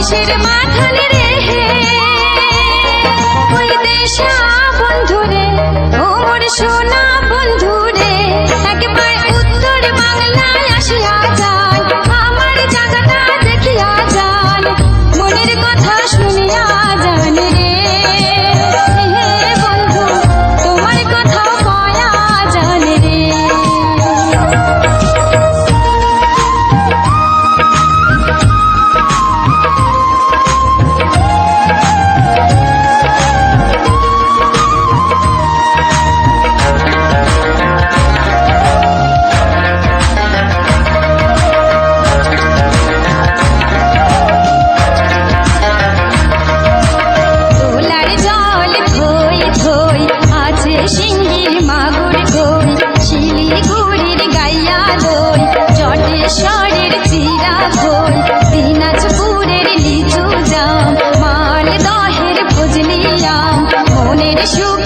মহিষের মাথান রে হে। ওই দেশা বন্ধুরে মাগুর দই শিলিগুড়ির গাইয়া দই জটেশ্বরের চিরা দই দিনাজপুরের লিচু জাম দহের ফজলি আম মনের সুখ